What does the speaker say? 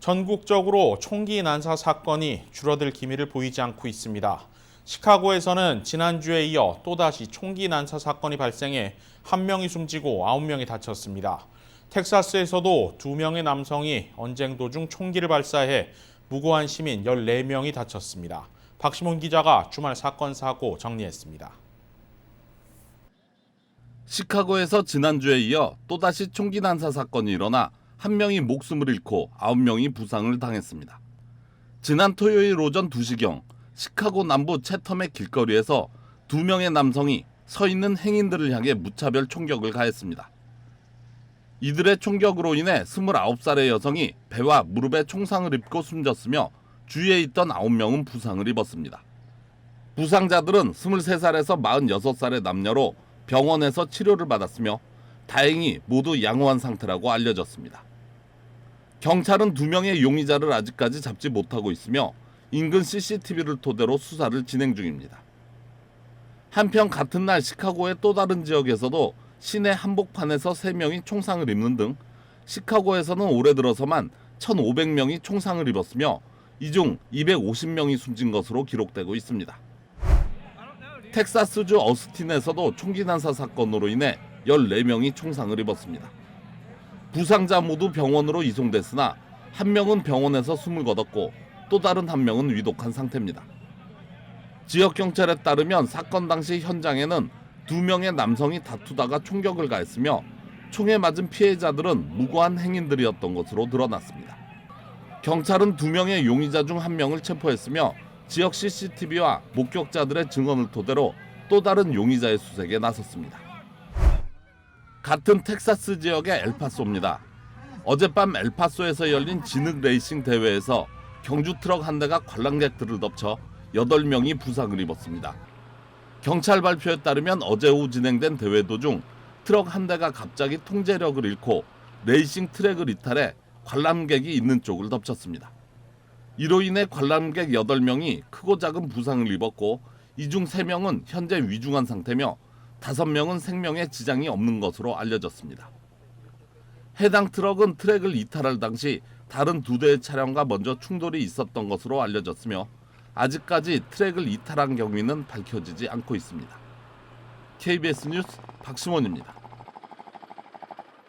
전국적으로 총기 난사 사건이 줄어들 기미를 보이지 않고 있습니다. 시카고에서는 지난주에 이어 또다시 총기 난사 사건이 발생해 한 명이 숨지고 아홉 명이 다쳤습니다. 텍사스에서도 두 명의 남성이 언쟁 도중 총기를 발사해 무고한 시민 14명이 다쳤습니다. 박시몬 기자가 주말 사건 사고 정리했습니다. 시카고에서 지난주에 이어 또다시 총기 난사 사건이 일어나 한 명이 목숨을 잃고 아홉 명이 부상을 당했습니다. 지난 토요일 오전 2시경 시카고 남부 채텀의 길거리에서 두 명의 남성이 서 있는 행인들을 향해 무차별 총격을 가했습니다. 이들의 총격으로 인해 29살의 여성이 배와 무릎에 총상을 입고 숨졌으며 주위에 있던 9명은 부상을 입었습니다. 부상자들은 23살에서 46살의 남녀로 병원에서 치료를 받았으며 다행히 모두 양호한 상태라고 알려졌습니다. 경찰은 두 명의 용의자를 아직까지 잡지 못하고 있으며 인근 CCTV를 토대로 수사를 진행 중입니다. 한편 같은 날 시카고의 또 다른 지역에서도 시내 한복판에서 3명이 총상을 입는 등 시카고에서는 올해 들어서만 1,500명이 총상을 입었으며 이 중 250명이 숨진 것으로 기록되고 있습니다. 텍사스주 어스틴에서도 총기 난사 사건으로 인해 14명이 총상을 입었습니다. 부상자 모두 병원으로 이송됐으나 한 명은 병원에서 숨을 거뒀고 또 다른 한 명은 위독한 상태입니다. 지역 경찰에 따르면 사건 당시 현장에는 두 명의 남성이 다투다가 총격을 가했으며 총에 맞은 피해자들은 무고한 행인들이었던 것으로 드러났습니다. 경찰은 두 명의 용의자 중 한 명을 체포했으며 지역 CCTV와 목격자들의 증언을 토대로 또 다른 용의자의 수색에 나섰습니다. 같은 텍사스 지역의 엘파소입니다. 어젯밤 엘파소에서 열린 진흙 레이싱 대회에서 경주 트럭 한 대가 관람객들을 덮쳐 8명이 부상을 입었습니다. 경찰 발표에 따르면 어제 오후 진행된 대회 도중 트럭 한 대가 갑자기 통제력을 잃고 레이싱 트랙을 이탈해 관람객이 있는 쪽을 덮쳤습니다. 이로 인해 관람객 8명이 크고 작은 부상을 입었고 이 중 3명은 현재 위중한 상태며 5명은 생명에 지장이 없는 것으로 알려졌습니다. 해당 트럭은 트랙을 이탈할 당시 다른 두 대의 차량과 먼저 충돌이 있었던 것으로 알려졌으며 아직까지 트랙을 이탈한 경위는 밝혀지지 않고 있습니다. KBS 뉴스 박시원입니다.